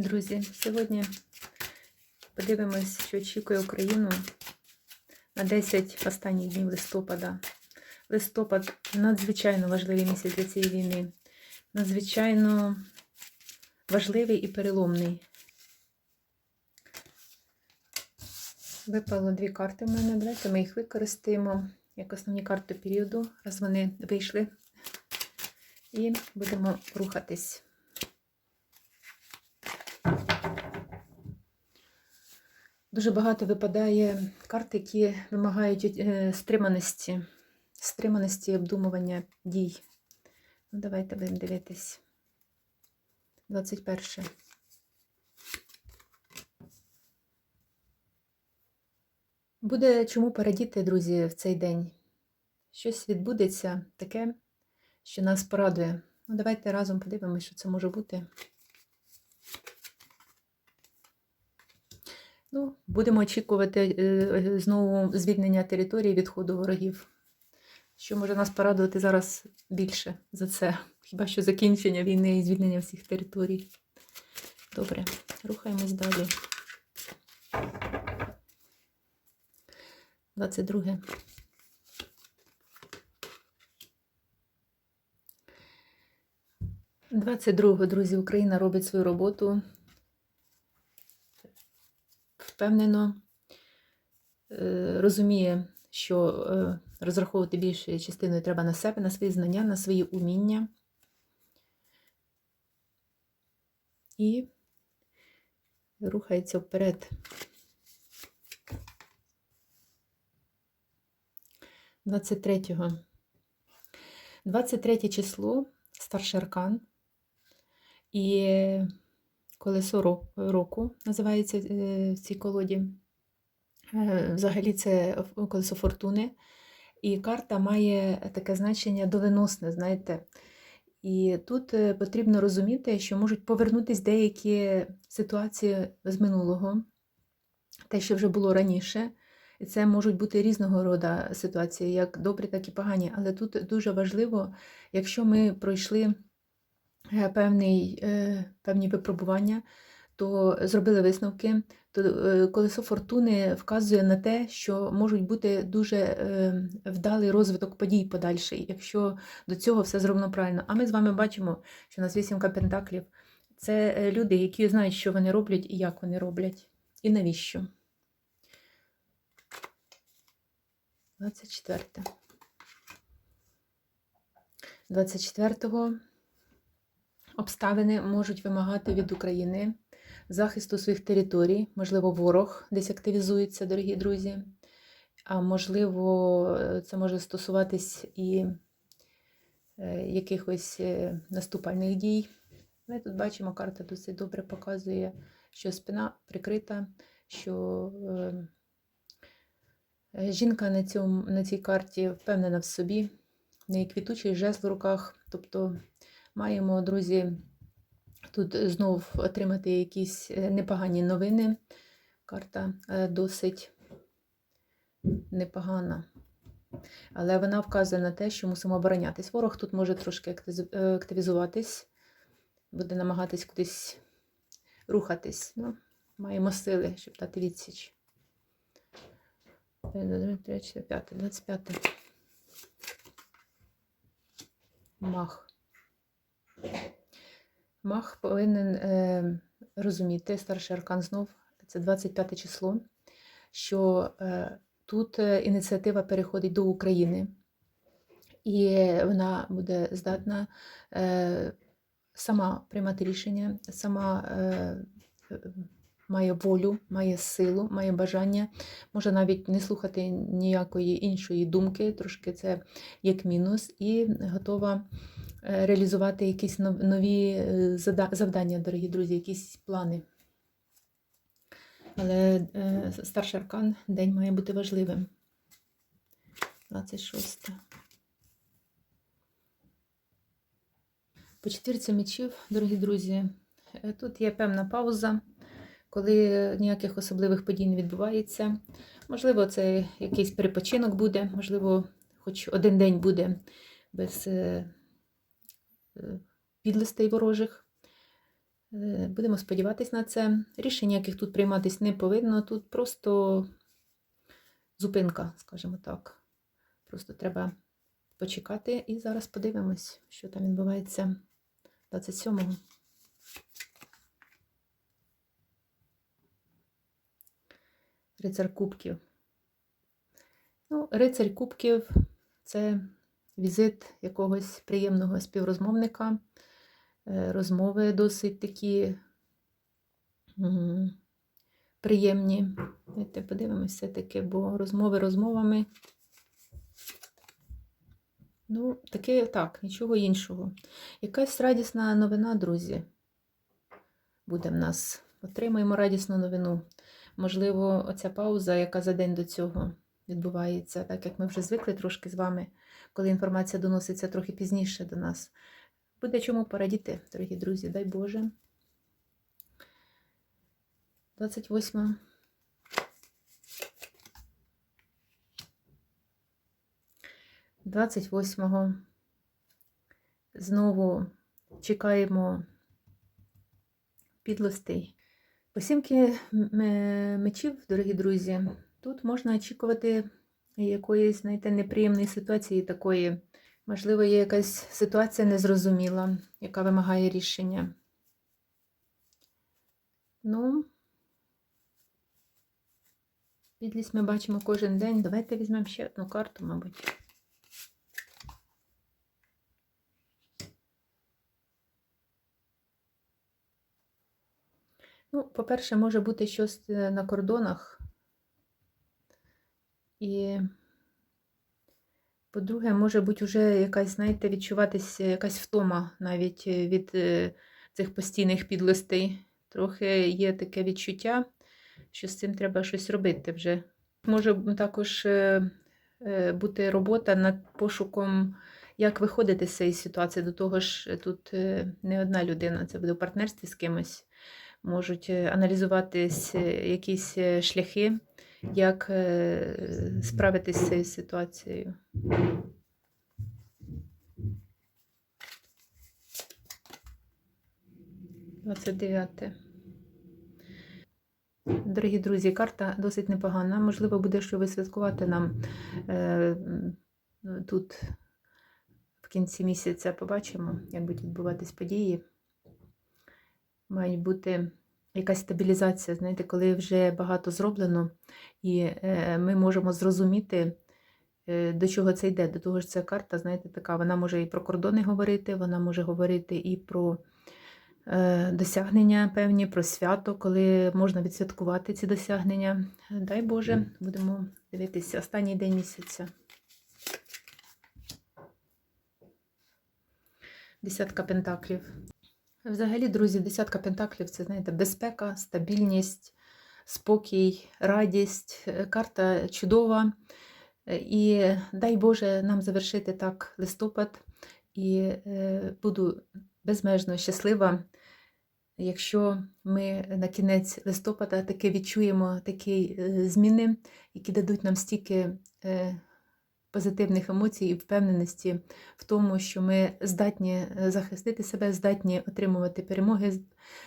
Друзі, сьогодні подивимось, що очікує Україну на 10 останніх днів листопада. Листопад надзвичайно важливий місяць для цієї війни. Надзвичайно важливий і переломний. Випало дві карти в мене. Давайте ми їх використаємо як основні карти періоду, раз вони вийшли. І будемо рухатись. Дуже багато випадає карт, які вимагають е, стриманості, стриманості обдумування дій. Ну, давайте будемо дивитись. 21. Буде чому порадіти, друзі, в цей день. Щось відбудеться таке, що нас порадує. Ну, давайте разом подивимося, що це може бути. Ну, Будемо очікувати е, знову звільнення території відходу ворогів. Що може нас порадувати зараз більше за це? Хіба що закінчення війни і звільнення всіх територій? Добре, рухаємось далі. 22. Двадцять другого, друзі, Україна робить свою роботу впевнено е, розуміє, що е, розраховувати більшою частиною треба на себе, на свої знання, на свої уміння. І рухається вперед. 23-го. 23 число, старший аркан. І колесо року називається е, в цій колоді. Е, взагалі це колесо фортуни. І карта має таке значення доленосне, знаєте. І тут е, потрібно розуміти, що можуть повернутися деякі ситуації з минулого, те, що вже було раніше. І це можуть бути різного роду ситуації, як добрі, так і погані. Але тут дуже важливо, якщо ми пройшли певний, е, певні випробування, то зробили висновки, то е, колесо фортуни вказує на те, що можуть бути дуже вдалий розвиток подій подальший, якщо до цього все зроблено правильно. А ми з вами бачимо, що у нас вісімка пентаклів це люди, які знають, що вони роблять і як вони роблять, і навіщо. 24. 24-го обставини можуть вимагати від України захисту своїх територій, можливо, ворог десь активізується, дорогі друзі. А можливо, це може стосуватись і е, якихось е, наступальних дій. Ми тут бачимо, карта досить добре показує, що спина прикрита, що е, жінка на цьому, на цій карті впевнена в собі, в неї квітучий жезл в руках, тобто Маємо, друзі, тут знов отримати якісь е, непогані новини. Карта е, досить непогана. Але вона вказує на те, що мусимо оборонятись. Ворог тут може трошки е, активізуватись, буде намагатись кудись рухатись. Ну, Маємо сили, щоб дати відсіч. 25. 25. Мах. Мах повинен е, розуміти, старший аркан знов, це 25 число, що е, тут е, ініціатива переходить до України, і вона буде здатна е, сама приймати рішення, сама е, має волю, має силу, має бажання, може навіть не слухати ніякої іншої думки, трошки це як мінус, і готова. Е, реалізувати якісь нові е, завдання, дорогі друзі, якісь плани. Але е, старший аркан день має бути важливим. 26. По четвірці мечів, дорогі друзі, тут є певна пауза, коли ніяких особливих подій не відбувається. Можливо, це якийсь перепочинок буде, можливо, хоч один день буде без підлистей ворожих. Е, Будемо сподіватись на це. Рішень ніяких тут прийматись не повинно. Тут просто зупинка, скажімо так. Просто треба почекати і зараз подивимось, що там відбувається 27-го. Рицар Кубків. Ну, рицарь Кубків це візит якогось приємного співрозмовника. Е, Розмови досить такі приємні. Давайте подивимося все-таки, бо розмови розмовами. Ну, таке так, нічого іншого. Якась радісна новина, друзі. Буде в нас. Отримаємо радісну новину. Можливо, оця пауза, яка за день до цього відбувається, так як ми вже звикли трошки з вами, коли інформація доноситься трохи пізніше до нас. Буде чому порадіти, дорогі друзі, дай Боже. 28. Двадцять восьмого знову чекаємо підлостей. Посімки мечів, дорогі друзі, тут можна очікувати якоїсь, знаєте, неприємної ситуації такої. Можливо, є якась ситуація незрозуміла, яка вимагає рішення. Ну, підлість ми бачимо кожен день. Давайте візьмемо ще одну карту, мабуть. Ну, по-перше, може бути щось е, на кордонах. І, по-друге, може бути вже якась, знаєте, відчуватися якась втома навіть е, від е, цих постійних підлостей. Трохи є таке відчуття, що з цим треба щось робити вже. Може також бути робота над пошуком, як виходити з цієї ситуації. До того ж, тут не одна людина, це буде в партнерстві з кимось можуть аналізуватись якісь шляхи, як справитися з цією ситуацією. Двадцять дев'яте. Дорогі друзі, карта досить непогана. Можливо, буде що висвяткувати нам е, тут в кінці місяця. Побачимо, як будуть відбуватись події має бути якась стабілізація, знаєте, коли вже багато зроблено, і е, ми можемо зрозуміти, е, до чого це йде. До того ж, ця карта, знаєте, така, вона може і про кордони говорити, вона може говорити і про е, досягнення певні, про свято, коли можна відсвяткувати ці досягнення. Дай Боже, будемо дивитися останній день місяця. Десятка пентаклів. Взагалі, друзі, десятка пентаклів це, знаєте, безпека, стабільність, спокій, радість, е, карта чудова. Е, і дай Боже нам завершити так листопад. І е, буду безмежно щаслива, якщо ми на кінець листопада таки відчуємо такі зміни, які дадуть нам стільки позитивних емоцій і впевненості в тому, що ми здатні е, захистити себе, здатні отримувати перемоги.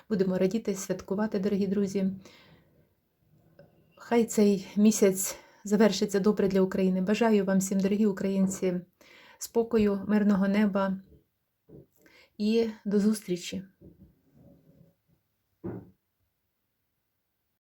Будемо радіти, святкувати, дорогі друзі. Хай цей місяць завершиться добре для України. Бажаю вам всім, дорогі українці, спокою, мирного неба і до зустрічі!